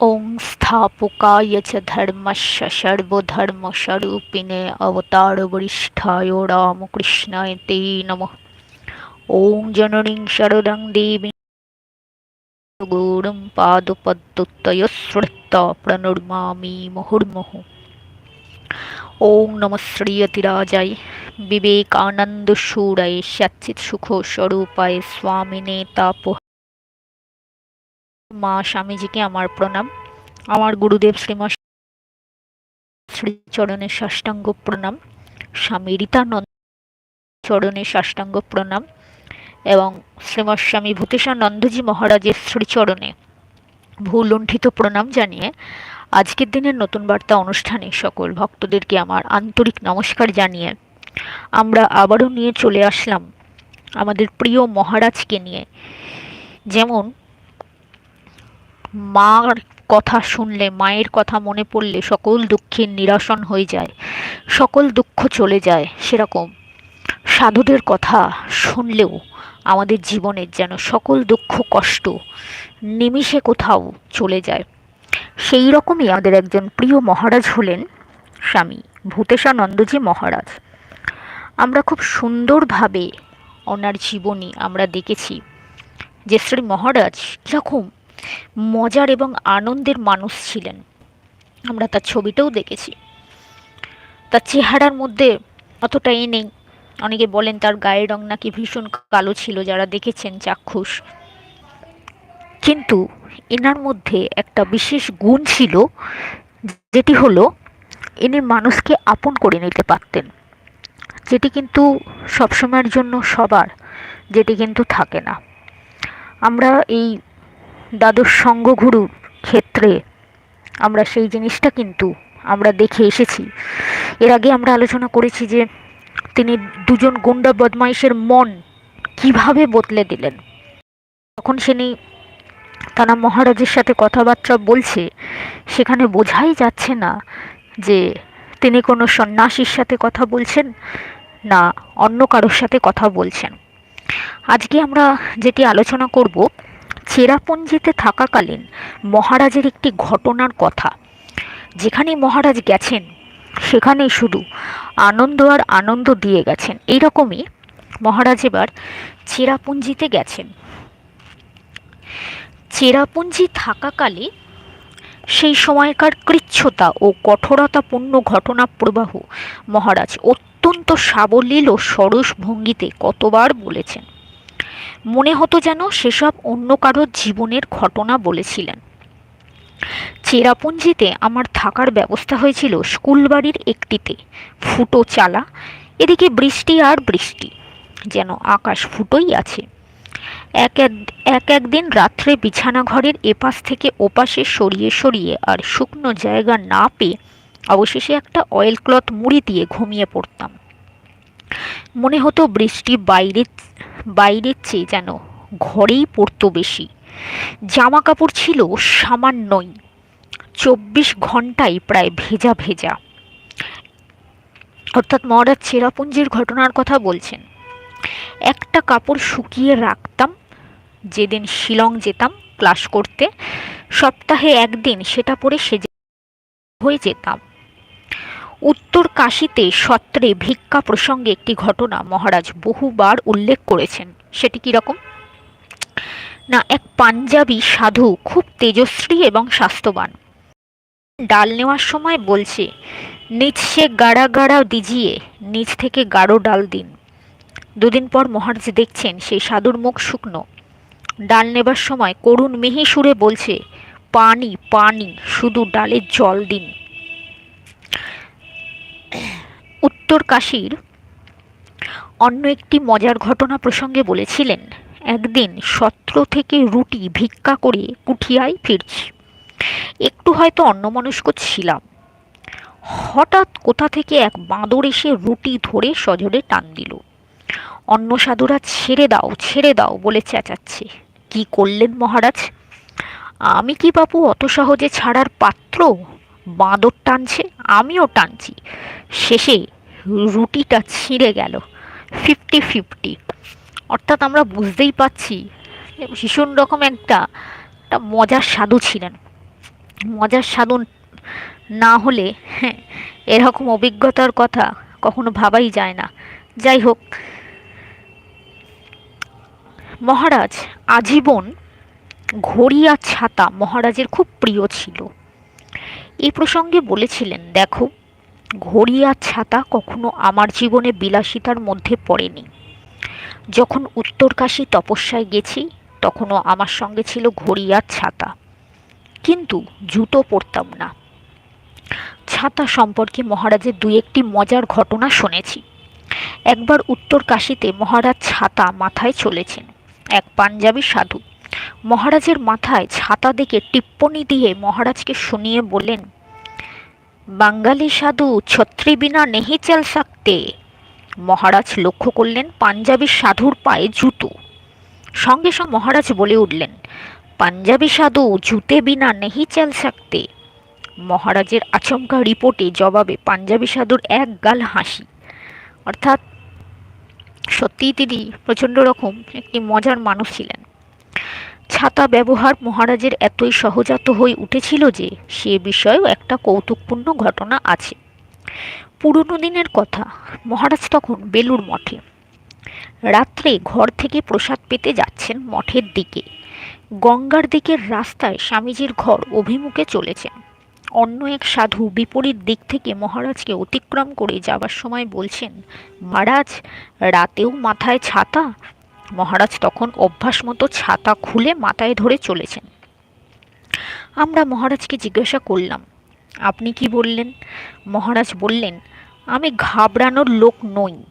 ওং স্থাপকায় চ ধর্মস্য সর্বধর্মস্বরূপিণে অবতারবরিষ্ঠায় রামকৃষ্ণায় তে নম ওং জননীং শরদং দেবী গৌরং পাদপদ্মুত্তয়শ্রত্ত প্রণুর্মামি মুহুর্মুহ ওং নম শ্রীয়তিরাজায় বিবেকানন্দসূরায় সচ্চিৎ সুখ স্বরূপায় স্বামিনে তাপহ মা, স্বামীজিকে আমার প্রণাম। আমার গুরুদেব শ্রীমা শ্রীচরণের সাষ্টাঙ্গ প্রণাম। স্বামী রীতানন্দ চরণের সাষ্টাঙ্গ প্রণাম এবং শ্রীমস্বামী ভূতেশানন্দজি মহারাজের শ্রীচরণে ভুলুণ্ঠিত প্রণাম জানিয়ে আজকের দিনের নতুন বার্তা অনুষ্ঠানে সকল ভক্তদেরকে আমার আন্তরিক নমস্কার জানিয়ে আমরা আবারও নিয়ে চলে আসলাম আমাদের প্রিয় মহারাজকে নিয়ে। যেমন মার কথা শুনলে, মায়ের কথা মনে পড়লে সকল দুঃখের নিরাসন হয়ে যায়, সকল দুঃখ চলে যায় সেরকম। সাধুদের কথা শুনলেও আমাদের জীবনের যেন সকল দুঃখ, কষ্ট নিমিষে কোথাও চলে যায়। সেই রকমই আমাদের একজন প্রিয় মহারাজ হলেন স্বামী ভূতেশানন্দজি মহারাজ। আমরা খুব সুন্দরভাবে ওনার জীবনী আমরা দেখেছি যে শ্রী মহারাজ কীরকম মজার এবং আনন্দের মানুষ ছিলেন। আমরা তার ছবিটাও দেখেছি। তার চেহারার মধ্যে অতটাই নেই। অনেকে বলেন তার গায়ের রং নাকি ভীষণ কালো ছিল, যারা দেখেছেন চাক্ষুষ। কিন্তু এনার মধ্যে একটা বিশেষ গুণ ছিল, যেটি হলো ইনি মানুষকে আপন করে নিতে পারতেন। যেটি কিন্তু সবসময়ের জন্য সবার, যেটি কিন্তু থাকে না। আমরা এই দ্বাদশ সঙ্গগুরুর ক্ষেত্রে আমরা সেই জিনিসটা কিন্তু আমরা দেখে এসেছি। এর আগে আমরা আলোচনা করেছি যে তিনি দুজন গুন্ডা বদমাইশের মন কীভাবে বদলে দিলেন। তখন তিনি তারা মহারাজের সাথে কথাবার্তা বলছে, সেখানে বোঝাই যাচ্ছে না যে তিনি কোনো সন্ন্যাসীর সাথে কথা বলছেন না অন্য কারোর সাথে কথা বলছেন। আজকে আমরা যেটি আলোচনা করব চেরাপুঞ্জিতে থাকাকালীন মহারাজের একটি ঘটনার কথা। যেখানে মহারাজ গেছেন, সেখানেই শুধু আনন্দ আর আনন্দ দিয়ে গেছেন। এইরকমই মহারাজ এবার চেরাপুঞ্জিতে গেছেন। চেরাপুঞ্জি থাকাকালে সেই সময়কার কৃচ্ছতা ও কঠোরতাপূর্ণ ঘটনা প্রবাহ মহারাজ অত্যন্ত সাবলীল ও সরস ভঙ্গিতে কতবার বলেছেন। মনে হতো যেন সেসব অন্য কারোর জীবনের ঘটনা বলেছিলেন। চেরাপুঞ্জিতে আমার থাকার ব্যবস্থা হয়েছিল স্কুল বাড়ির একটিতে। ফুটো চালা, এদিকে বৃষ্টি আর বৃষ্টি, যেন আকাশ ফুটোই আছে। এক এক এক একদিন রাত্রে বিছানা ঘরের এপাশ থেকে ওপাশে সরিয়ে সরিয়ে আর শুকনো জায়গা না পেয়ে অবশেষে একটা অয়েল ক্লথ মুড়ি দিয়ে ঘুমিয়ে পড়তাম। মনে হতো বৃষ্টি বাইরে, বাইরের চেয়ে যেন ঘরেই পড়তো বেশি। জামা কাপড় ছিল সামান্যই। চব্বিশ ঘন্টাই প্রায় ভেজা ভেজা। অর্থাৎ মহারাজ চেরাপুঞ্জির ঘটনার কথা বলছেন। একটা কাপড় শুকিয়ে রাখতাম, যেদিন শিলং যেতাম ক্লাস করতে, সপ্তাহে একদিন সেটা পরে সেজে হয়ে যেতাম। উত্তর কাশীতে সত্রে ভিক্ষা প্রসঙ্গে একটি ঘটনা মহারাজ বহুবার উল্লেখ করেছেন। সেটি কীরকম না, এক পাঞ্জাবি সাধু খুব তেজস্বী এবং স্বাস্থ্যবান। ডাল নেওয়ার সময় বলছে নিচ সে গাড়া গাড়া দিজিয়ে নিচ থেকে গাঢ় ডাল দিন। দুদিন পর মহারাজ দেখছেন সেই সাধুর মুখ শুকনো। ডাল নেবার সময় করুণ মিহি সুরে বলছে, পানি পানি, শুধু ডালে জল দিন। উত্তর কাশীর অন্য একটি মজার ঘটনা প্রসঙ্গে বলেছিলেন, একদিন সত্র থেকে রুটি ভিক্ষা করে কুঠিয়ায় ফিরছি। একটু হয়তো অন্যমনস্ক ছিলাম। হঠাৎ কোথা থেকে এক বাঁদর এসে রুটি ধরে সজোরে টান দিল। অন্য সাধুরা, ছেড়ে দাও ছেড়ে দাও বলে চেঁচাচ্ছে। কি করলেন মহারাজ? আমি কি বাপু অত সহজে ছাড়ার পাত্র? বাঁদর টানছে, আমিও টানছি। শেষে রুটিটা ছিঁড়ে গেল, ফিফটি ফিফটি। অর্থাৎ আমরা বুঝতেই পাচ্ছি ভীষণ রকম একটা একটা মজার সাধু ছিলেন। মজার সাধন না হলে হ্যাঁ এরকম অভিজ্ঞতার কথা কখনো ভাবাই যায় না। যাই হোক, মহারাজ আজীবন ঘড়ি আর ছাতা মহারাজের খুব প্রিয় ছিল। এই প্রসঙ্গে বলেছিলেন, দেখো ঘড়ি আর ছাতা কখনো আমার জীবনে বিলাসিতার মধ্যে পড়েনি। যখন উত্তরকাশী তপস্যায় গেছি, তখনও আমার সঙ্গে ছিল ঘড়ি আর ছাতা। কিন্তু জুতো পরতাম না। ছাতা সম্পর্কে মহারাজের দুই একটি মজার ঘটনা শুনেছি। একবার উত্তর কাশীতে মহারাজ ছাতা মাথায় চলেছেন, এক পাঞ্জাবি সাধু। মহারাজের মাথায় ছাতা দেখে টিপ্পনি দিয়ে মহারাজকে শুনিয়ে বললেন, বাঙালি সাধু ছত্রী বিনা নেহি চল সাকতে। মহারাজ লক্ষ্য করলেন পাঞ্জাবি সাধুর পায়ে জুতো। সঙ্গে সঙ্গে মহারাজ বলে উঠলেন, পাঞ্জাবি সাধু জুতে বিনা নেহি চল সাকতে। মহারাজের আচমকা রিপোর্টে জবাবে পাঞ্জাবি সাধুর এক গাল হাসি। অর্থাৎ সত্যিই তিনি প্রচণ্ড রকম একটি মজার মানুষ ছিলেন। ছাতা ব্যবহার মহারাজের এতই সহজাত হয়ে উঠেছিল যে সে বিষয়েও একটা কৌতুকপূর্ণ ঘটনা আছে। পুরনো দিনের কথা, মহারাজ তখন বেলুর মঠে। রাত্রে ঘর থেকে প্রসাদ পেতে যাচ্ছেন মঠের দিকে। গঙ্গার দিকের রাস্তায় স্বামীজির ঘর অভিমুখে চলেছেন। অন্য এক সাধু বিপরীত দিক থেকে মহারাজকে অতিক্রম করে যাবার সময় বলছেন, মহারাজ, রাতেও মাথায় ছাতা মহারাজ তখন অভ্যাস মতো ছাতা খুলে মাথায় ধরে চলেছেন। আমরা মহারাজকে জিজ্ঞাসা করলাম, আপনি কি বললেন? মহারাজ বললেন, আমি ঘাবড়ানোর লোক নই।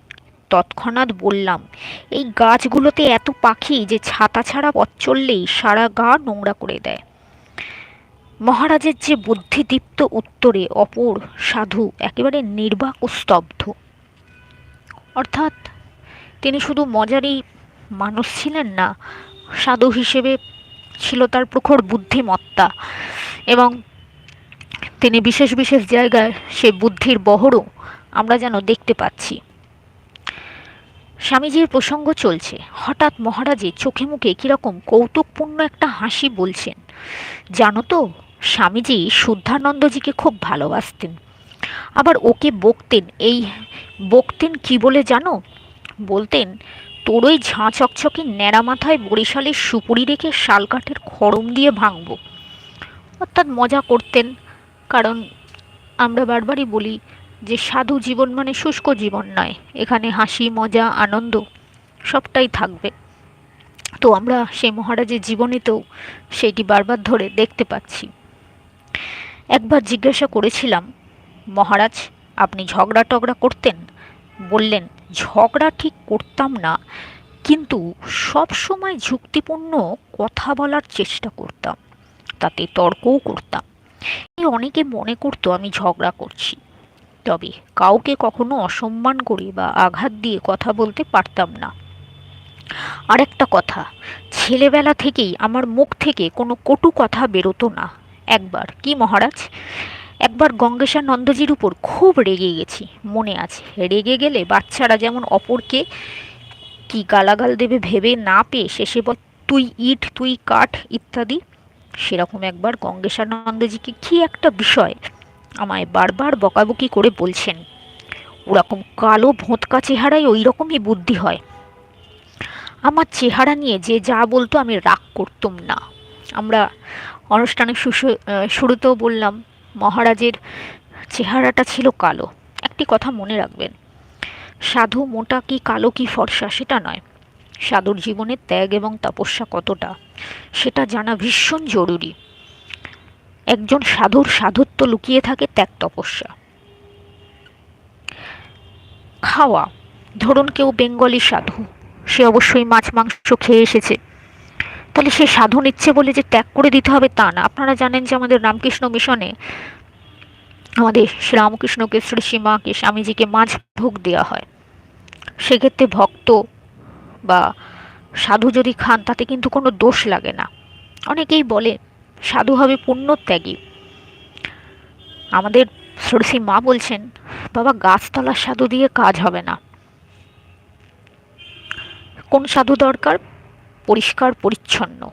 তৎক্ষণাৎ বললাম, এই গাছগুলোতে এত পাখি যে ছাতা ছাড়া পথ চললেই সারা গা নোংরা করে দেয়। মহারাজের যে বুদ্ধিদীপ্ত উত্তরে অপর সাধু একেবারে নির্বাক ও স্তব্ধ। অর্থাৎ তিনি শুধু মজারই মানুষ ছিলেন না। সাধু হিসেবে ছিল তার প্রখর বুদ্ধিমত্তা এবং তিনি বিশেষ বিশেষ জায়গায় সে বুদ্ধির বহরও আমরা যেন দেখতে পাচ্ছি। স্বামীজির প্রসঙ্গ চলছে। হঠাৎ মহারাজের চোখে মুখে কীরকম কৌতুকপূর্ণ একটা হাসি বলছেন। জানো তো, স্বামীজি শুদ্ধানন্দজিকে খুব ভালোবাসতেন। আবার ওকে বকতেন। এই বকতেন কি বলে জানো? বলতেন তোর ওই ঝাঁ চকচকে ন্যাড়া মাথায় বরিশালের সুপুরি রেখে শালকাঠের খড়ম দিয়ে ভাঙব। অর্থাৎ মজা করতেন, কারণ আমরা বারবারই বলি যে সাধু জীবন মানে শুষ্ক জীবন নয়, এখানে হাসি, মজা, আনন্দ সবটাই থাকবে। তো আমরা সেই মহারাজের জীবনেতেও সেইটি বারবার ধরে দেখতে পাচ্ছি। একবার জিজ্ঞাসা করেছিলাম, মহারাজ, আপনি ঝগড়া টগড়া করতেন? বললেন, ঝগড়া ঠিক করতাম না, কিন্তু সব সময় যুক্তিপূর্ণ কথা বলার চেষ্টা করতাম, তাতে তর্কও করতাম। অনেকে মনে করতো আমি ঝগড়া করছি। তবে কাউকে কখনো অসম্মান করে বা আঘাত দিয়ে কথা বলতে পারতাম না। আরেকটা কথা, ছেলেবেলা থেকেই আমার মুখ থেকে কোনো কটু কথা বেরোতো না। একবার, কি মহারাজ? একবার গঙ্গেশা নন্দজির উপর খুব রেগে গেছি, মনে আছে। রেগে গেলে বাচ্চারা যেমন অপরকে কি গালাগাল দেবে ভেবে না পেয়ে শেষে বল, তুই ইট, তুই কাঠ, ইত্যাদি, সেরকম একবার গঙ্গেশানন্দজিকে কি একটা বিষয় আমায় বারবার বকাবকি করে বলছেন। ওরকম কালো ভোঁতকা চেহারায় ওই রকমই বুদ্ধি হয়। আমার চেহারা নিয়ে যে যা বলতো আমি রাগ করতুম না। আমরা অনুষ্ঠানের শুরুতেও বললাম মহারাজের চেহারাটা ছিল কালো। একটি কথা মনে রাখবেন, সাধু মোটা কি কালো কি ফর্সা সেটা নয়। সাধুর জীবনের ত্যাগ এবং তপস্যা কতটা, সেটা জানা ভীষণ জরুরি। একজন সাধুর সাধুত্ব লুকিয়ে থাকে ত্যাগ তপস্যা। খাওয়া, ধরুন কেউ বেঙ্গলি সাধু, সে অবশ্যই মাছ মাংস খেয়ে এসেছে। তাহলে সে সাধু নিচ্ছে বলে যে ত্যাগ করে দিতে হবে তা না। আপনারা জানেন যে আমাদের রামকৃষ্ণ মিশনে আমাদের শ্রীরামকৃষ্ণকে শ্রী সীমাকে স্বামীজিকে মাঝ ভোগ দেওয়া হয়। সেক্ষেত্রে ভক্ত বা সাধু যদি খান, তাতে কিন্তু কোনো দোষ লাগে না। অনেকেই বলে, সাধু হবে পুণ্যত্যাগী। আমাদের সরসী মা বলছেন, বাবা, গাছতলার সাধু দিয়ে কাজ হবে না। কোন সাধু দরকার? পরিষ্কার, পরিচ্ছন্ন।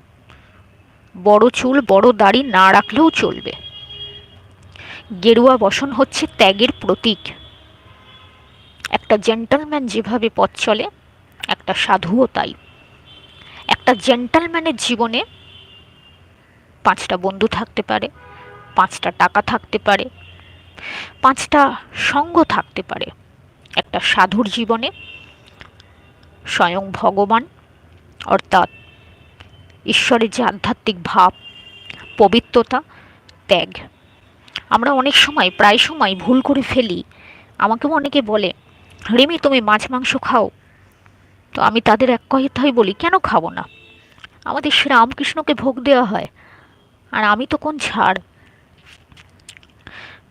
বড় চুল, বড় দাড়ি না রাখলেও চলবে। গেরুয়া বসন হচ্ছে ত্যাগের প্রতীক। একটা জেন্টলম্যান যেভাবে পথ চলে, একটা সাধুও তাই। একটা জেন্টলম্যানের জীবনে পাঁচটা বন্ধু থাকতে পারে, পাঁচটা টাকা থাকতে পারে, পাঁচটা সঙ্গ থাকতে পারে। একটা সাধুর জীবনে স্বয়ং ভগবান অর্থাৎ ঈশ্বরের যে আধ্যাত্মিক ভাব, পবিত্রতা, ত্যাগ। আমরা অনেক সময়, প্রায় সময় ভুল করে ফেলি। আমাকেও অনেকে বলে, রিমি, তুমি মাছ, মাংস খাও? তো আমি তাদের এক কথাই বলি, কেন খাব না? আমাদের শ্রীরামকৃষ্ণকে ভোগ দেওয়া হয়। আর আমি তো কোন ছাড়?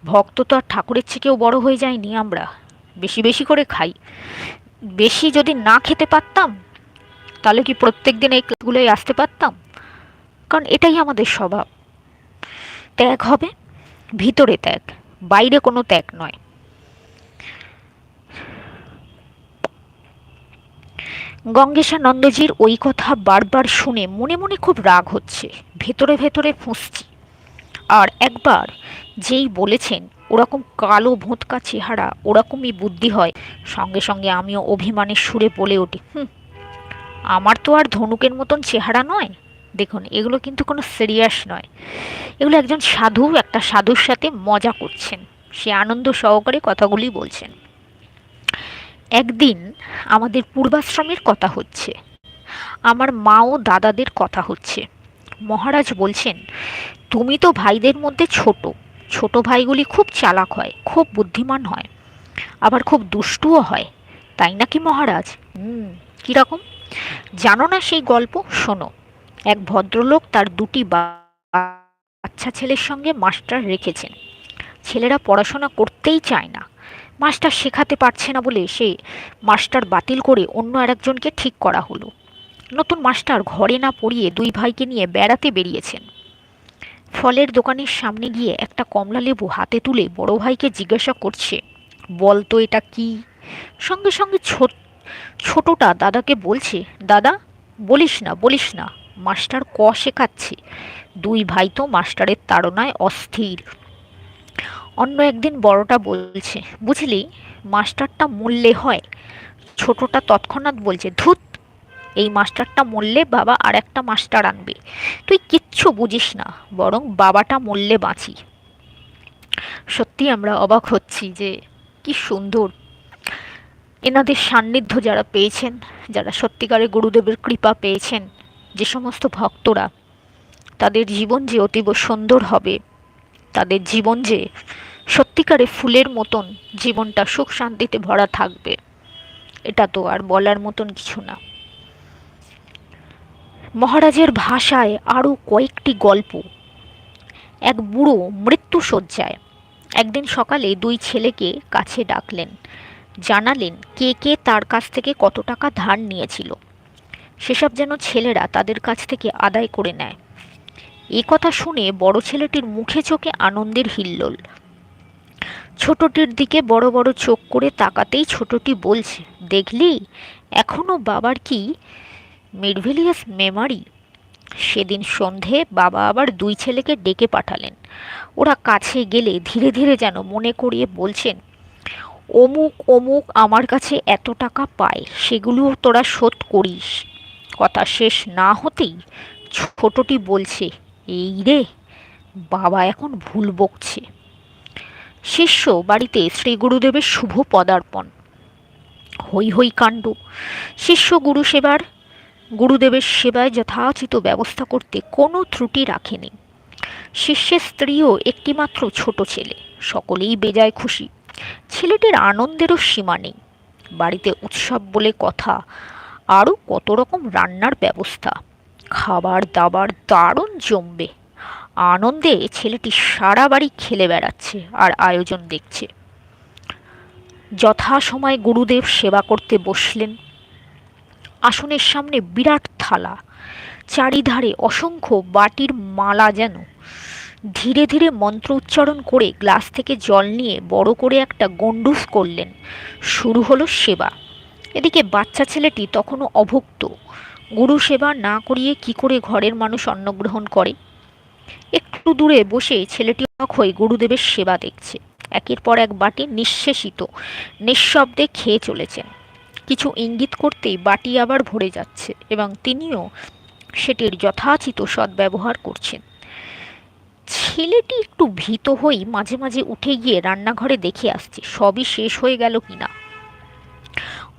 ভক্ত তো আর ঠাকুরের থেকেও বড় হয়ে যায়নি আমরা। বেশি বেশি করে খাই। বেশি যদি না খেতে পারতাম তাহলে কি প্রত্যেক দিন এই ক্লাসগুলোয় আসতে পারতাম? কারণ এটাই আমাদের স্বভাব। ত্যাগ হবে, ভিতরে ত্যাগ, বাইরে কোনো ত্যাগ নয়। গঙ্গেশানন্দজির ওই কথা বারবার শুনে মনে মনে খুব রাগ হচ্ছে, ভেতরে ভেতরে ফুঁসছি। আর একবার যেই বলেছেন, ওরকম কালো ভোঁতকা চেহারা, ওরকমই বুদ্ধি হয়, সঙ্গে সঙ্গে আমিও অভিমানের সুরে বলে উঠি, হুম আমার তো আর ধনুকের মতন চেহারা নয়। দেখুন, এগুলো কিন্তু কোনো সিরিয়াস নয়। এগুলো একজন সাধু, একটা সাধুর সাথে মজা করছেন। সে আনন্দ সহকারে কথাগুলি বলছেন। একদিন আমাদের পূর্বাশ্রমের কথা হচ্ছে। আমার মা ও দাদাদের কথা হচ্ছে। মহারাজ বলছেন, তুমি তো ভাইদের মধ্যে ছোট। ছোট ভাইগুলি খুব চালাক হয়, খুব বুদ্ধিমান হয়। আবার খুব দুষ্টুও হয়। তাই নাকি মহারাজ? হুম কীরকম? জানো না সেই গল্প? শোনো। এক ভদ্রলোক তার দুটি বাচ্চা ছেলের সঙ্গে মাস্টার রেখেছেন। ছেলেরা পড়াশোনা করতেই চায় না। মাস্টার শেখাতে পারছে না বলে সে মাস্টার বাতিল করে অন্য আরেকজনকে ঠিক করা হলো। নতুন মাস্টার ঘরে না পড়িয়ে দুই ভাইকে নিয়ে বেড়াতে বেরিয়েছেন। ফলের দোকানের সামনে গিয়ে একটা কমলা লেবু হাতে তুলে বড় ভাইকে জিজ্ঞাসা করছে বল তো এটা কি? সঙ্গে সঙ্গে ছোটটা দাদাকে বলছে, দাদা, বলিস না বলিস না, মাস্টার ক শেখাচ্ছে। দুই ভাই তো মাস্টারের তাড়নায় অস্থির। অন্য একদিন বড়টা বলছে, বুঝলি, মাস্টারটা মূল্যে হয়। ছোটটা তৎক্ষণাৎ বলছে, ধুত, এই মাস্টারটা মরলে বাবা আর একটা মাস্টার আনবে। তুই কিচ্ছু বুঝিস না, বরং বাবাটা মরলে বাঁচি। সত্যি আমরা অবাক হচ্ছি যে কি সুন্দর এনাদের সান্নিধ্য যারা পেয়েছেন, যারা সত্যিকারে গুরুদেবের কৃপা পেয়েছেন, যে সমস্ত ভক্তরা, তাদের জীবন যে অতীব সুন্দর হবে, তাদের জীবন যে সত্যিকারে ফুলের মতন জীবনটা সুখ শান্তিতে ভরা থাকবে, এটা তো আর বলার মতন কিছু না। মহারাজের ভাষায় আরও কয়েকটি গল্প। এক বুড়ো মৃত্যু শয্যায় একদিন সকালে দুই ছেলেকে কাছে ডাকলেন। জানালেন কে কে তার কাছ থেকে কত টাকা ধার নিয়েছিল। সেসব যেন ছেলেরা তাদের কাছ থেকে আদায় করে নেয়। এ কথা শুনে বড় ছেলেটির মুখে চোখে আনন্দের হিল্লোল। ছোটটির দিকে বড় বড় চোখ করে তাকাতেই ছোটটি বলছে, দেখলি এখনও বাবার কি মিরভেলিয়াস মেমারি? সেদিন সন্ধে বাবা আবার দুই ছেলেকে ডেকে পাঠালেন। ওরা কাছে গেলে ধীরে ধীরে যেন মনে করিয়ে বলছেন অমুক অমুক আমার কাছে এত টাকা পায় সেগুলোও তোরা শোধ করিস। কথা শেষ না হতেই ছোটটি বলছে, এই রে, বাবা এখন ভুল বকছে। শিষ্য বাড়িতে শ্রী গুরুদেবের শুভ পদার্পণ। হই হই কাণ্ড। শিষ্য গুরু সেবার, গুরুদেবের সেবায় যথাচিত ব্যবস্থা করতে কোনো ত্রুটি রাখেনি। শিষ্যের স্ত্রীও একটিমাত্র ছোট ছেলে, সকলেই বেজায় খুশি। ছেলেটির আনন্দেরও সীমা নেই। বাড়িতে উৎসব বলে কথা, আরও কত রকম রান্নার ব্যবস্থা। খাবার দাবার দারুণ জমবে। আনন্দে ছেলেটি সারা বাড়ি খেলে বেড়াচ্ছে আর আয়োজন দেখছে। যথাসময়ে গুরুদেব সেবা করতে বসলেন। আসনের সামনে বিরাট থালা, চারিধারে অসংখ্য বাটির মালা যেন ধীরে ধীরে মন্ত্র উচ্চারণ করে গ্লাস থেকে জল নিয়ে বড় করে একটা গন্ডুস করলেন। শুরু হলো সেবা। এদিকে বাচ্চা ছেলেটি তখনও অভুক্ত। গুরু সেবা না করিয়ে কি করে ঘরের মানুষ অন্নগ্রহণ করে? একটু দূরে বসে ছেলেটি হয়ে গুরুদেবের সেবা দেখছে। একের পর এক বাটি নিঃশেষিত, নিঃশব্দে খেয়ে চলেছেন। কিছু ইঙ্গিত করতেই বাটি আবার ভরে যাচ্ছে এবং তিনিও সেটির যথাচিত সদ্ব্যবহার করছেন। ছেলেটি একটু ভীত হয়েই মাঝে মাঝে উঠে গিয়ে রান্নাঘরে দেখে আসছে, সবই শেষ হয়ে গেল কিনা।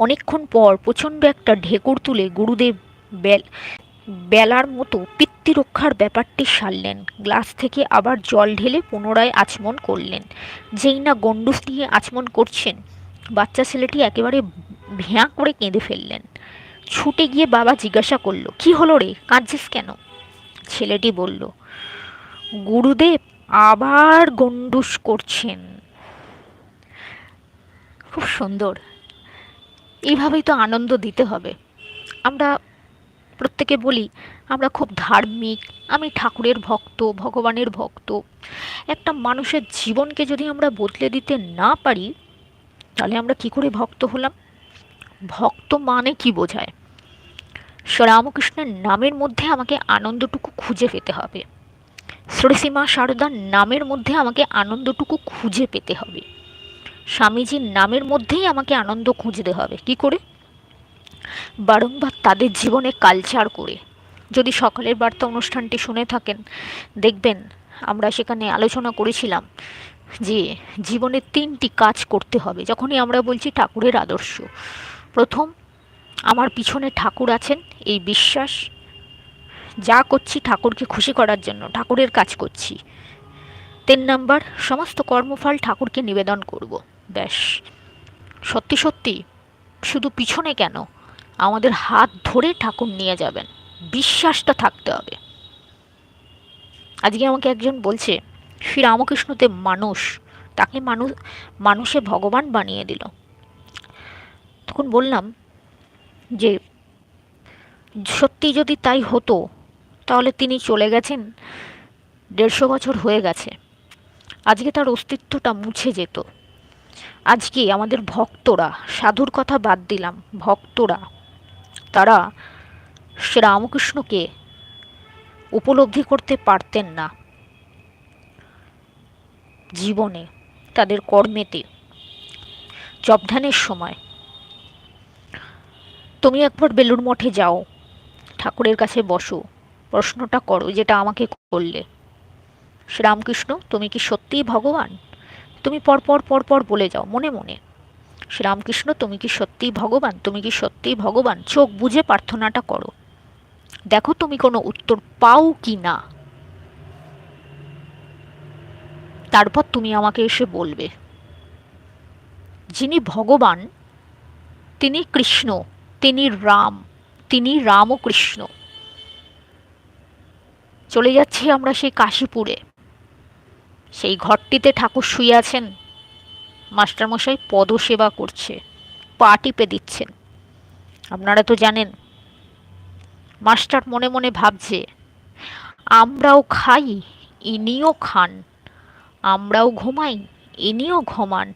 অনেকক্ষণ পর প্রচণ্ড একটা ঢেকুর তুলে গুরুদেব বেল, বেলার মতো পিতৃরক্ষার ব্যাপারটি সারলেন, গ্লাস থেকে আবার জল ঢেলে পুনরায় আচমন করলেন। যেই না গন্ডুস দিয়ে আচমন করছেন, বাচ্চা ছেলেটি একেবারে ভেঁয়া করে কেঁদে ফেললেন। ছুটে গিয়ে বাবা জিজ্ঞাসা করল, কি হলো রে, কাঁদছিস কেন? ছেলেটি বলল গুরুদেব আবার গন্ডুস করছেন। খুব সুন্দর। এইভাবেই তো আনন্দ দিতে হবে। আমরা প্রত্যেকে বলি, আমরা খুব ধার্মিক, আমি ঠাকুরের ভক্ত, ভগবানের ভক্ত। একটা মানুষের জীবনকে যদি আমরা বদলে দিতে না পারি, তাহলে আমরা কি করে ভক্ত হলাম? ভক্ত মানে কি বোঝায়? শ্রীরামকৃষ্ণের নামের মধ্যে আমাকে আনন্দটুকু খুঁজে পেতে হবে। শ্রীসীমা সারদার নামের মধ্যে আমাকে আনন্দটুকু খুঁজে পেতে হবে। স্বামীজির নামের মধ্যেই আমাকে আনন্দ খুঁজতে হবে। কি করে? বারংবার তাদের জীবনে কালচার করে। যদি সকালের বার্তা অনুষ্ঠানটি শুনে থাকেন, দেখবেন আমরা সেখানে আলোচনা করেছিলাম যে জীবনে তিনটি কাজ করতে হবে। যখনই আমরা বলছি ঠাকুরের আদর্শ, প্রথম আমার পিছনে ঠাকুর আছেন, এই বিশ্বাস যা করছি ঠাকুরকে খুশি করার জন্য, ঠাকুরের কাজ করছি। তিন নাম্বার, সমস্ত কর্মফল ঠাকুরকে নিবেদন করব। ব্যাস। সত্যি সত্যি, শুধু পিছনে কেন? আমাদের হাত ধরে ঠাকুর নিয়ে যাবেন। বিশ্বাসটা থাকতে হবে। আজকে আমাকে একজন বলছে শ্রী রামকৃষ্ণদেব মানুষ, তাকে মানুষ মানুষে ভগবান বানিয়ে দিল। তখন বললাম যে, সত্যি যদি তাই হতো তাহলে তিনি চলে গেছেন? দেড়শো বছর হয়ে গেছে। আজকে তার অস্তিত্বটা মুছে যেত। আজকে আমাদের ভক্তরা, সাধুর কথা বাদ দিলাম, ভক্তরা, তারা শ্রীরামকৃষ্ণকে উপলব্ধি করতে পারতেন না। জীবনে, তাদের কর্মেতে, জবধানের সময়। তুমি একবার বেলুর মঠে যাও, ঠাকুরের কাছে বসো। প্রশ্নটা করো, যেটা আমাকে করলে। শ্রীরামকৃষ্ণ, তুমি কি সত্যিই ভগবান? তুমি পরপর পরপর বলে যাও, মনে মনে। শ্রীরামকৃষ্ণ, তুমি কি সত্যিই ভগবান? তুমি কি সত্যিই ভগবান? চোখ বুঝে প্রার্থনাটা করো। দেখো তুমি কোনো উত্তর পাও কি না। তারপর তুমি আমাকে এসে বলবে, যিনি ভগবান, তিনি কৃষ্ণ, তিনি রাম তিনি রাম ও কৃষ্ণ চলে যাচ্ছি আমরা সেই কাশীপুরে। সেই ঘরটিতে ঠাকুর শুয়ে আছেন। মাস্টারমশাই পদসেবা করছে, পা টিপে দিচ্ছেন। আপনারা তো জানেন, মাস্টার মনে মনে ভাবছে, আমরাও খাই, ইনিও খান। আমরাও ঘুমাই, ইনিও ঘুমান।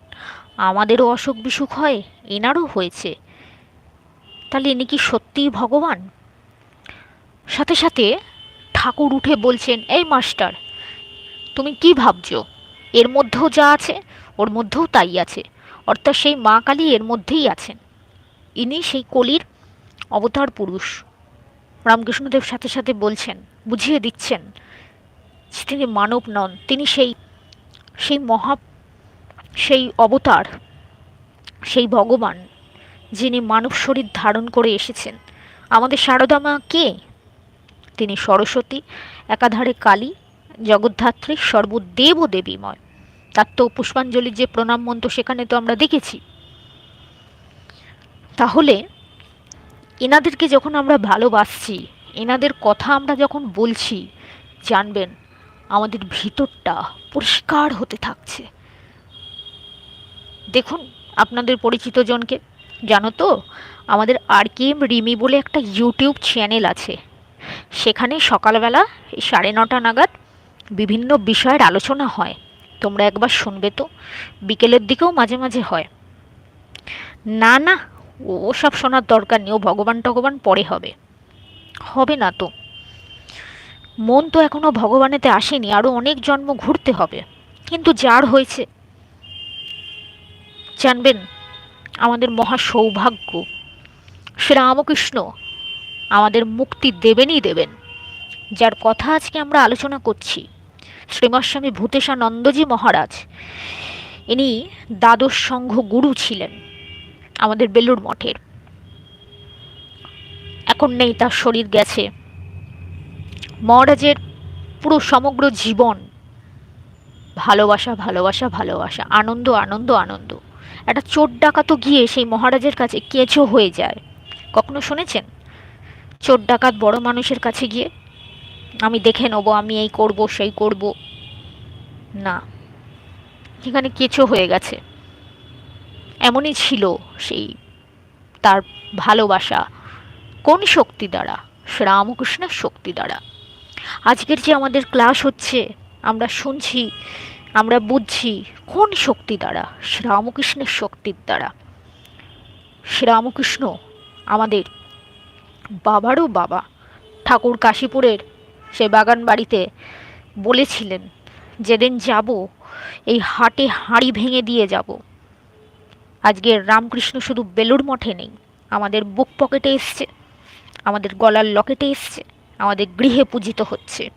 আমাদেরও অসুখ বিসুখ হয়, এনারও হয়েছে। তাহলে ইনি কি সত্যিই ভগবান? সাথে সাথে ঠাকুর উঠে বলছেন, এই মাস্টার, তুমি কি ভাবছ? এর মধ্যেও যা আছে, ওর মধ্যেও তাই আছে। অর্থাৎ সেই মা কালী এর মধ্যেই আছেন। ইনি সেই কলির অবতার পুরুষ। রামকৃষ্ণদেব সাথে সাথে বলছেন, বুঝিয়ে দিচ্ছেন, তিনি মানব নন, তিনি সেই সেই মহা, সেই অবতার, সেই ভগবান, যিনি মানব শরীর ধারণ করে এসেছেন। আমাদের সারদা মা কে? তিনি সরস্বতী, একাধারে কালী, জগদ্ধাত্রী, সর্বদেব দেবীময়। তার তো পুষ্পাঞ্জলির যে প্রণাম মন্ত্র সেখানে তো আমরা দেখেছি। তাহলে এনাদেরকে যখন আমরা ভালোবাসছি, এনাদের কথা আমরা যখন বলছি, জানবেন আমাদের ভিতরটা পরিষ্কার হতে থাকছে। দেখুন আপনাদের পরিচিত জনকে, জানো তো? আমাদের আর কে এম রিমি বলে একটা ইউটিউব চ্যানেল আছে। সেখানে সকালবেলা সাড়ে নটা নাগাদ বিভিন্ন বিষয়ের আলোচনা হয়। তোমরা একবার শুনবে তো। বিকেলের দিকেও মাঝে মাঝে হয়। না না ও সব শোনার দরকার নেই, ও ভগবান টগবান পরে হবে। হবে না তো। মন তো এখনও ভগবানেতে আসেনি আরও অনেক জন্ম ঘুরতে হবে। কিন্তু যার হয়েছে? জানবেন, আমাদের মহা সৌভাগ্য। শ্রীরামকৃষ্ণ আমাদের মুক্তি দেবেনই দেবেন। যার কথা আজকে আমরা আলোচনা করছি শ্রীমস্বামী ভূতেশানন্দজি মহারাজ। ইনি দ্বাদশ সংঘ গুরু ছিলেন আমাদের বেলুর মঠের। এখন নেই তার শরীর গেছে। মহারাজের পুরো সমগ্র জীবন ভালোবাসা ভালোবাসা ভালোবাসা, আনন্দ আনন্দ আনন্দ। একটা চোর ডাকাতও গিয়ে সেই মহারাজের কাছে কেঁচো হয়ে যায়। কখনো শুনেছেন? চোর ডাকাত বড় মানুষের কাছে গিয়ে, আমি দেখে নেব, আমি এই করব, সেই করব। না, এখানে কেঁচো হয়ে গেছে। এমনই ছিল সেই তার ভালোবাসা কোন শক্তি দ্বারা? শ্রীরামকৃষ্ণের শক্তি দ্বারা। আজকের যে আমাদের ক্লাস হচ্ছে, আমরা শুনছি, আমরা বুঝছি কোন শক্তি দ্বারা? শ্রীরামকৃষ্ণের শক্তির দ্বারা। শ্রীরামকৃষ্ণ আমাদের বাবারও বাবা। ঠাকুর কাশীপুরের সে বাগান বাড়িতে বলেছিলেন, যেদিন যাব, এই হাটে হাঁড়ি ভেঙে দিয়ে যাব। আজকে রামকৃষ্ণ শুধু বেলুর মঠে নেই, আমাদের বুক পকেটে এসছে, আমাদের গলার লকেটে এসছে, আমাদের গৃহে পূজিত হচ্ছে।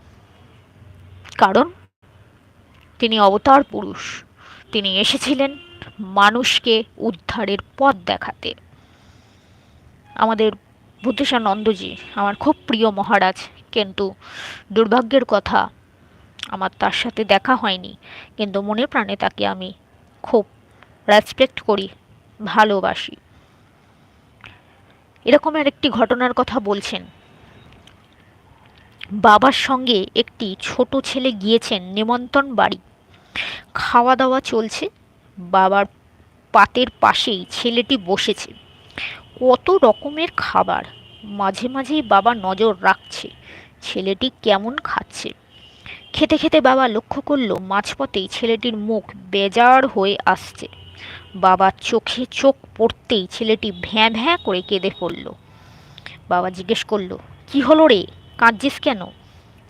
কারণ, তিনি অবতার পুরুষ। তিনি এসেছিলেন মানুষকে উদ্ধারের পথ দেখাতে। আমাদের বুদ্ধিশানন্দজি, আমার খুব প্রিয় মহারাজ। কিন্তু দুর্ভাগ্যের কথা, আমার তার সাথে দেখা হয়নি। কিন্তু মনে প্রাণে তাকে আমি খুব রেসপেক্ট করি, ভালোবাসি। এরকমের একটি ঘটনার কথা বলছেন। বাবার সঙ্গে একটি ছোট ছেলে গিয়েছেন নিমন্ত্রণ বাড়ি। খাওয়া দাওয়া চলছে, বাবার পাতের পাশেই ছেলেটি বসেছে। কত রকমের খাবার। মাঝে মাঝেই বাবা নজর রাখছে, ছেলেটি কেমন খাচ্ছে। খেতে খেতে বাবা লক্ষ্য করল, মাঝপথেই ছেলেটির মুখ বেজার হয়ে আসছে। বাবার চোখে চোখ পড়তেই ছেলেটি ভ্যাঁ ভ্যাঁ করে কেঁদে পড়ল বাবা জিজ্ঞেস করল, কি হলো রে? কাঁদছিস কেন?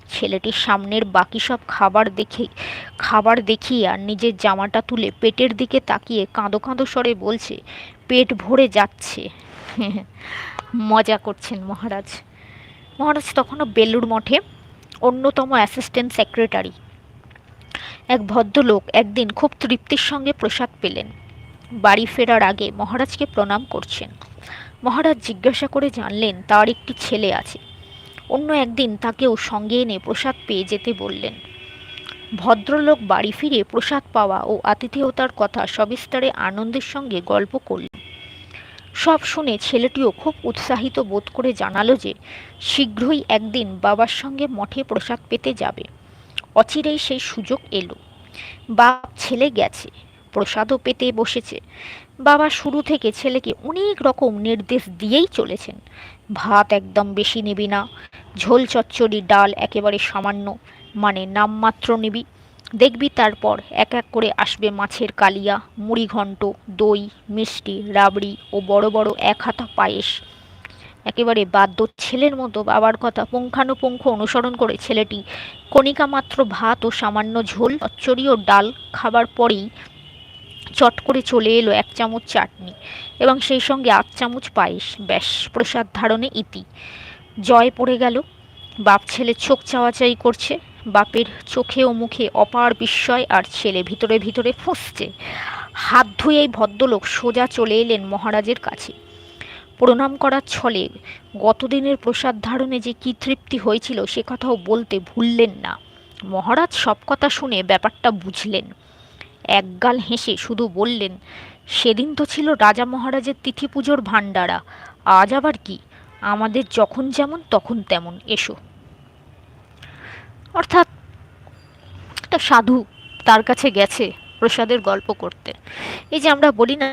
ছেলেটির সামনের বাকি সব খাবার দেখে, খাবার দেখিয়ে আর নিজের জামাটা তুলে পেটের দিকে তাকিয়ে কাঁদো কাঁদো স্বরে বলছে, পেট ভরে যাচ্ছে। মজা করছেন মহারাজ। মহারাজ তখনও বেলুর মঠে অন্যতম অ্যাসিস্ট্যান্ট সেক্রেটারি এক ভদ্রলোক একদিন খুব তৃপ্তির সঙ্গে প্রসাদ পেলেন। বাড়ি ফেরার আগে মহারাজকে প্রণাম করছেন। মহারাজ জিজ্ঞাসা করে জানলেন, তার একটি ছেলে আছে। অন্য একদিন তাকেও সঙ্গে এনে প্রসাদ পেয়ে যেতে বললেন। ভদ্রলোক বাড়ি ফিরে প্রসাদ পাওয়া ও আতিথেয়তার কথা সবিস্তারে আনন্দের সঙ্গে গল্প করলেন। সব শুনে ছেলেটিও খুব উৎসাহিত বোধ করে জানালো যে শীঘ্রই একদিন বাবার সঙ্গে মঠে প্রসাদ পেতে যাবে। অচিরেই সেই সুযোগ এলো। বাপ ছেলে গেছে, প্রসাদও পেতে বসেছে। বাবা শুরু থেকে ছেলেকে অনেক রকম নির্দেশ দিয়েই চলেছেন। ভাত একদম বেশি নিবি না, ঝোল চচ্চড়ি, ডাল একেবারে সামান্য মানে নামমাত্র নিবি। দেখবি তারপর এক এক করে আসবে মাছের কালিয়া মুড়ি ঘণ্ট দই, মিষ্টি, রাবড়ি ও বড় বড় এক হাতা পায়েস। একেবারে বাদ্য ছেলের মতো বাবার কথা পুঙ্খানুপুঙ্খ অনুসরণ করে ছেলেটি কণিকা মাত্র ভাত ও সামান্য ঝোল, চচ্চড়ি ও ডাল খাবার পরেই চট করে চলে এলো এক চামচ চাটনি এবং সেই সঙ্গে আধ চামচ পায়েস। ব্যাস, প্রসাদ ধারণে ইতি। জয় পড়ে গেল। বাপ ছেলে চোখ চাওয়াচাই করছে। বাপের চোখে ও মুখে অপার বিস্ময় আর ছেলে ভিতরে ভিতরে ফুঁসছে। হাত ধুয়ে এই ভদ্রলোক সোজা চলে এলেন মহারাজের কাছে। প্রণাম করার ছলে গতদিনের প্রসাদ ধারণে যে কী তৃপ্তি হয়েছিল সে কথাও বলতে ভুললেন না। মহারাজ সব কথা শুনে ব্যাপারটা বুঝলেন। একগাল হেসে শুধু বললেন, সেদিন তো ছিল রাজা মহারাজের তিথি পুজোর ভাণ্ডারা, আজ আবার কি? আমাদের যখন যেমন, তখন তেমন। এসো। অর্থাৎ একটা সাধু তার কাছে গেছে প্রসাদের গল্প করতে। এই যে আমরা বলি না,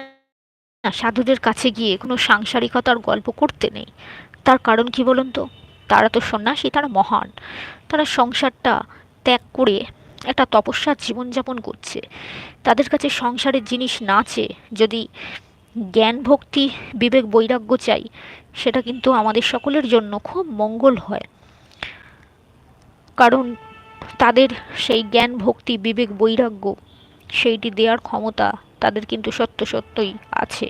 সাধুদের কাছে গিয়ে কোনো সাংসারিকতার গল্প করতে নেই। তার কারণ কি বলুন তো? তারা তো সন্ন্যাসী, তারা মহান। তারা সংসারটা ত্যাগ করে একটা তপস্যার জীবনযাপন করছে। তাদের কাছে সংসারের জিনিস না চেয়ে যদি জ্ঞান, ভক্তি, বিবেক, বৈরাগ্য চাই, সেটা কিন্তু আমাদের সকলের জন্য খুব মঙ্গল হয়। কারণ তাদের সেই জ্ঞান, ভক্তি, বিবেক, বৈরাগ্য, সেইটি দেওয়ার ক্ষমতা তাদের কিন্তু সত্য সত্যই আছে।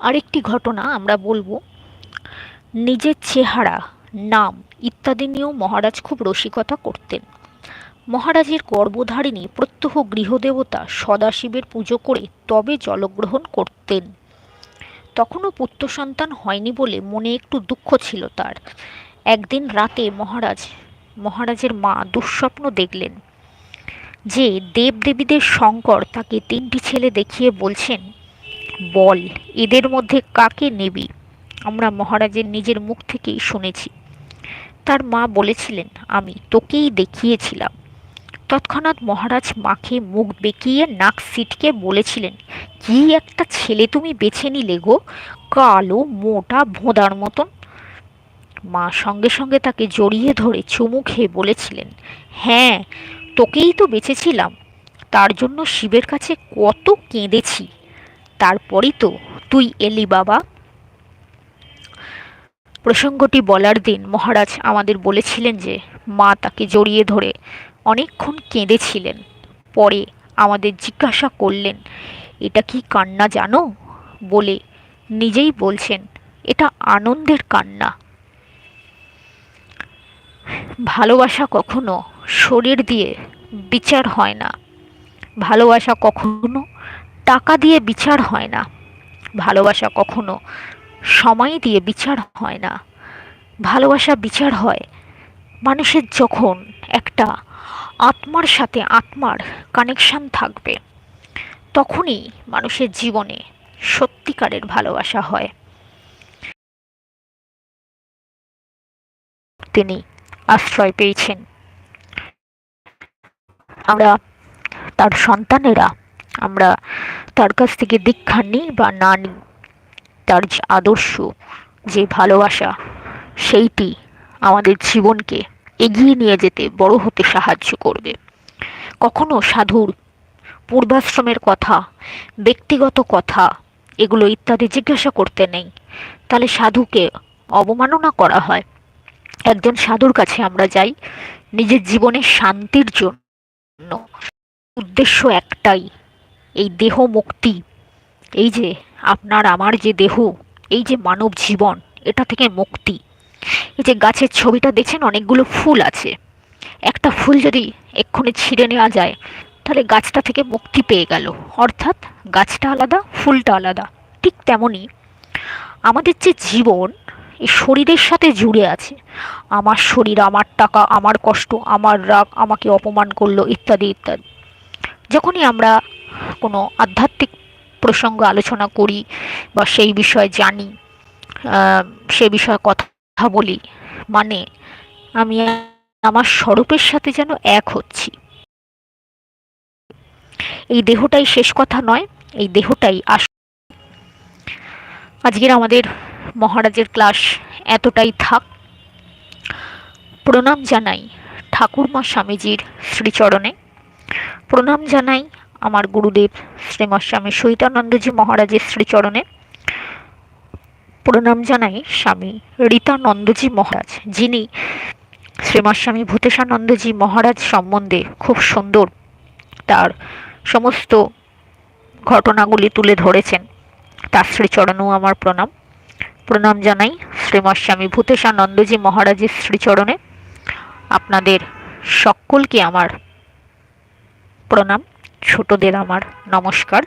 আরেকটি ঘটনা আমরা বলব। নিজের চেহারা, নাম ইত্যাদি নিয়েও মহারাজ খুব রসিকতা করতেন। মহারাজের গর্ভধারিণী প্রত্যহ গৃহদেবতা সদাশিবের পুজো করে তবে জলগ্রহণ করতেন। তখনও পুত্র সন্তান হয়নি বলে মনে একটু দুঃখ ছিল তার। একদিন রাতে মহারাজ, মহারাজের মা দুঃস্বপ্ন দেখলেন যে দেবদেবীদের শঙ্কর তাকে তিনটি ছেলে দেখিয়ে বলছেন, বল, এদের মধ্যে কাকে নেবি? আমরা মহারাজের নিজের মুখ থেকেই শুনেছি। তার মা বলেছিলেন, আমি তোকেই দেখিয়েছিলাম। তৎক্ষণাৎ মহারাজ মাকে মুখ বেঁকিয়ে নাক সিটকে বলেছিলেন, কি একটা ছেলে তুমি বেছে নিলে গো, কালো, মোটা, ভোঁদার মতন। মা সঙ্গে সঙ্গে তাকে জড়িয়ে ধরে চুমু খেয়ে বলেছিলেন হ্যাঁ তোকেই তো বেঁচেছিলাম তার জন্য শিবের কাছে কত কেঁদেছি, তারপরই তো তুই এলি বাবা। প্রসঙ্গটি বলার দিন মহারাজ আমাদের বলেছিলেন যে, মা তাকে জড়িয়ে ধরে অনেকক্ষণ কেঁদেছিলেন। পরে আমাদের জিজ্ঞাসা করলেন, এটা কি কান্না জানো? বলে নিজেই বলছেন, এটা আনন্দের কান্না। ভালোবাসা কখনো শরীর দিয়ে বিচার হয় না। ভালোবাসা কখনো টাকা দিয়ে বিচার হয় না। ভালোবাসা কখনো সময় দিয়ে বিচার হয় না। ভালোবাসা বিচার হয় মানুষের যখন একটা আত্মার সাথে আত্মার কানেকশান থাকবে। তখনই মানুষের জীবনে সত্যিকারের ভালোবাসা হয়। তিনি আশ্রয় পেয়েছেন। আমরা তার সন্তানেরা, আমরা তার কাছ থেকে দীক্ষা নিই বা না নিই, তার যে আদর্শ, যে ভালোবাসা, সেইটি আমাদের জীবনকে এগিয়ে নিয়ে যেতে বড় হতে সাহায্য করবে। কখনো সাধুর পূর্বাশ্রমের কথা, ব্যক্তিগত কথা এগুলো ইত্যাদি জিজ্ঞাসা করতে নেই। তাহলে সাধুকে অবমাননা করা হয়। একজন সাধুর কাছে আমরা যাই, নিজের জীবনের শান্তির জন্য। উদ্দেশ্য একটাই, এই দেহ মুক্তি। এই যে আপনার, আমার যে দেহ, এই যে মানব জীবন, এটা থেকে মুক্তি। এই যে গাছের ছবিটা দেখছেন, অনেকগুলো ফুল আছে। একটা ফুল যদি এক্ষুনি ছিঁড়ে নেওয়া যায়, তাহলে গাছটা থেকে মুক্তি পেয়ে গেল। অর্থাৎ গাছটা আলাদা, ফুলটা আলাদা। ঠিক তেমনই আমাদের যে জীবন এই শরীরের সাথে জুড়ে আছে। আমার শরীর, আমার টাকা, আমার কষ্ট, আমার রাগ, আমাকে অপমান করল, ইত্যাদি ইত্যাদি। যখনই আমরা কোনো আধ্যাত্মিক প্রসঙ্গ আলোচনা করি বা সেই বিষয়ে জানি সে বিষয়ে কথা বলি। মানে আমি আমার স্বরূপের সাথে যেন এক হচ্ছি। এই দেহটাই শেষ কথা নয়, এই দেহটাই আস আজকের আমাদের মহারাজের ক্লাস এতটাই থাক। প্রণাম জানাই ঠাকুরমা স্বামীজির শ্রীচরণে। প্রণাম জানাই আমার গুরুদেব শ্রীমৎ স্বামী সহিতানন্দজি মহারাজের শ্রীচরণে। প্রণাম জানাই স্বামী রীতানন্দজি মহারাজ, যিনি শ্রীমৎ স্বামী ভূতেশানন্দজি মহারাজ সম্বন্ধে খুব সুন্দর তার সমস্ত ঘটনাগুলি তুলে ধরেছেন। তার শ্রীচরণেও আমার প্রণাম। প্রণাম জানাই শ্রীমৎ স্বামী ভূতেশানন্দজি মহারাজের শ্রীচরণে। আপনাদের সকলকে আমার প্রণাম। ছোটদের আমার নমস্কার।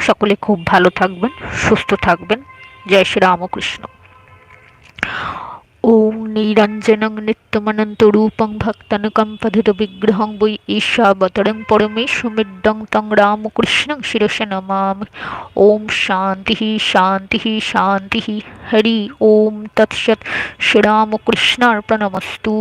সকলে খুব ভালো থাকবেন, সুস্থ থাকবেন। জয় শ্রী রামকৃষ্ণ ওম নিরঞ্জনং নিত্যমনন্তরূপং ভক্তনুকম্পধিতবিগ্রহং বৈ ঈশাবতরং পরমেশ্বমিড্ডং তং রামকৃষ্ণং শিরসে নমামি ওম শান্তি শান্তি শান্তি হরি ওম তৎসৎ শ্রীরামকৃষ্ণার্পণমস্তু